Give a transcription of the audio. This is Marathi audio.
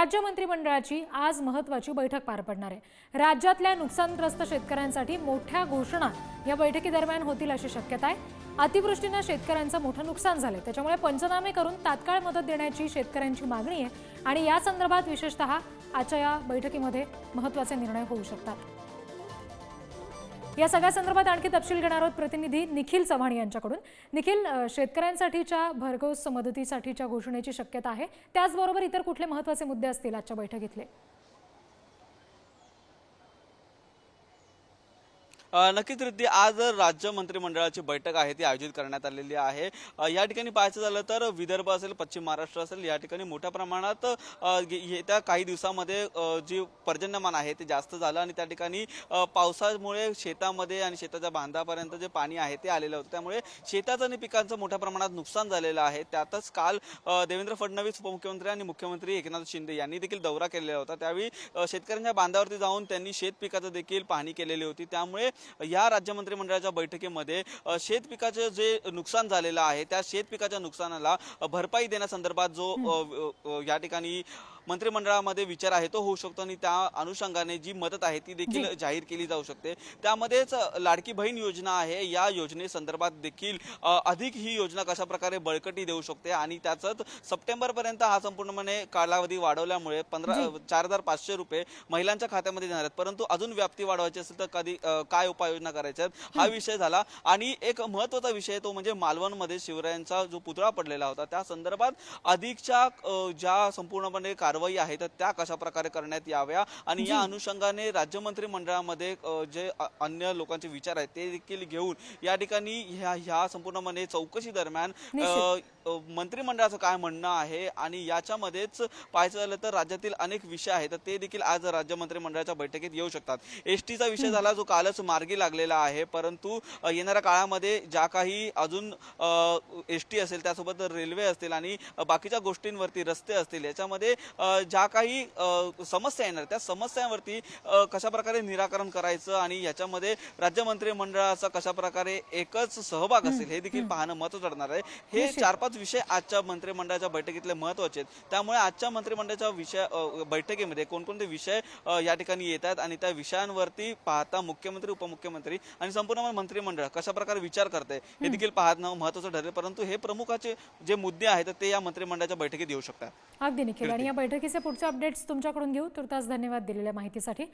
राज्य मंत्रिमंडळाची आज महत्वाची बैठक पार पडणार आहे. राज्यातल्या नुकसानग्रस्त शेतकऱ्यांसाठी मोठ्या घोषणा या बैठकीदरम्यान होतील अशी शक्यता आहे. अतिवृष्टीनं शेतकऱ्यांचं मोठं नुकसान झालं त्याच्यामुळे पंचनामे करून तात्काळ मदत देण्याची शेतकऱ्यांची मागणी आहे आणि या संदर्भात विशेषतः आजच्या या बैठकीमध्ये महत्त्वाचे निर्णय होऊ शकतात. या सगळ्या संदर्भात आणखी तपशील घेणार आहोत प्रतिनिधी निखिल चव्हाण यांच्याकडून. निखिल शेतकऱ्यांसाठीच्या भरघोस मदतीसाठीच्या घोषणेची शक्यता आहे. त्याचबरोबर इतर कुठले महत्त्वाचे मुद्दे असतील आजच्या बैठकीतले? नक्कीच रिद्धी आज राज्य मंत्रिमंडळाची बैठक आहे ती आयोजित करण्यात आलेली आहे. या ठिकाणी पाहायचं झालं तर विदर्भ असेल पश्चिम महाराष्ट्र असेल या ठिकाणी मोठ्या प्रमाणात येत्या काही दिवसामध्ये जी पर्जन्यमान आहे ते जास्त झालं आणि त्या ठिकाणी पावसामुळे शेतामध्ये आणि शेताच्या बांधापर्यंत जे पाणी आहे ते आलेलं होतं. त्यामुळे शेताचं आणि पिकांचं मोठ्या प्रमाणात नुकसान झालेलं आहे. त्यातच काल देवेंद्र फडणवीस उपमुख्यमंत्री आणि मुख्यमंत्री एकनाथ शिंदे यांनी देखील दौरा केलेला होता. त्यावेळी शेतकऱ्यांच्या बांधावरती जाऊन त्यांनी शेत पिकाचं देखील पाहणी केलेली होती. त्यामुळे या राज्य मंत्रिमंडळाच्या बैठकीमध्ये अ, शेत पिकाचं जे नुकसान झालेलं आहे त्या शेत पिकाच्या नुकसानाला भरपाई देण्यासंदर्भात जो या ठिकाणी मंत्रिमंडळामध्ये विचार आहे तो होऊ शकतो आणि त्या अनुषंगाने जी मदत आहे ती देखील जाहीर केली जाऊ शकते. त्यामध्येच लाडकी बहीण योजना आहे या योजनेसंदर्भात देखील अधिक ही योजना कशा प्रकारे बळकटी देऊ शकते आणि त्याचाच सप्टेंबर पर्यंत हा संपूर्णपणे कालावधी वाढवल्यामुळे पंधरा चार हजार पाचशे रुपये महिलांच्या खात्यामध्ये देणार आहेत. परंतु अजून व्याप्ती वाढवायची असेल तर कधी काय उपाययोजना करायच्या आहेत हा विषय झाला. आणि एक महत्त्वाचा विषय तो म्हणजे मालवणमध्ये शिवरायांचा जो पुतळा पडलेला होता त्या संदर्भात अधिकच्या ज्या संपूर्णपणे कारवाई आहे तर त्या कशा प्रकारे करण्यात याव्या? आणि या अनुषंगाने राज्य मंत्रिमंडळामध्ये जे अन्य लोकांचे विचार आहेत ते देखील घेऊन या ठिकाणी ह्या ह्या संपूर्णपणे चौकशी दरम्यान मंत्रिमंडळाचं काय म्हणणं आहे? आणि याच्यामध्येच पाहायचं झालं तर राज्यातील अनेक विषय आहेत तर ते देखील आज राज्य मंत्रिमंडळाच्या बैठकीत येऊ शकतात. एस टीचा विषय झाला जो कालच मार्गी लागलेला आहे परंतु येणाऱ्या काळामध्ये ज्या काही अजून एस टी असेल त्यासोबत रेल्वे असतील आणि बाकीच्या गोष्टींवरती रस्ते असतील याच्यामध्ये ज्या काही समस्या येणार त्या समस्यांवरती अ, कशा प्रकारे निराकरण करायचं आणि याच्यामध्ये राज्य मंत्रिमंडळाचा कशा प्रकारे एकच सहभाग असेल हे देखील पाहणं महत्त्वाचं ठरणार आहे. हे चार पाच विषय आजच्या मंत्रिमंडळाच्या बैठकीतले महत्त्वाचे आहेत. त्यामुळे आजच्या मंत्रिमंडळाच्या विषय बैठकीमध्ये कोणकोणते विषय या ठिकाणी येत आहेत आणि त्या विषयांवरती पाहता मुख्यमंत्री उपमुख्यमंत्री आणि संपूर्ण मंत्रिमंडळ कशा प्रकारे विचार करते हे देखील पाहणं महत्वाचं ठरेल. परंतु हे प्रमुखाचे जे मुद्दे आहेत ते या मंत्रिमंडळाच्या बैठकीत येऊ शकतात. अगदी निखिल. आणि या बैठकीचे पुढचे अपडेट्स तुमच्याकडून घेऊ. तुर्तास धन्यवाद दिलेल्या माहितीसाठी.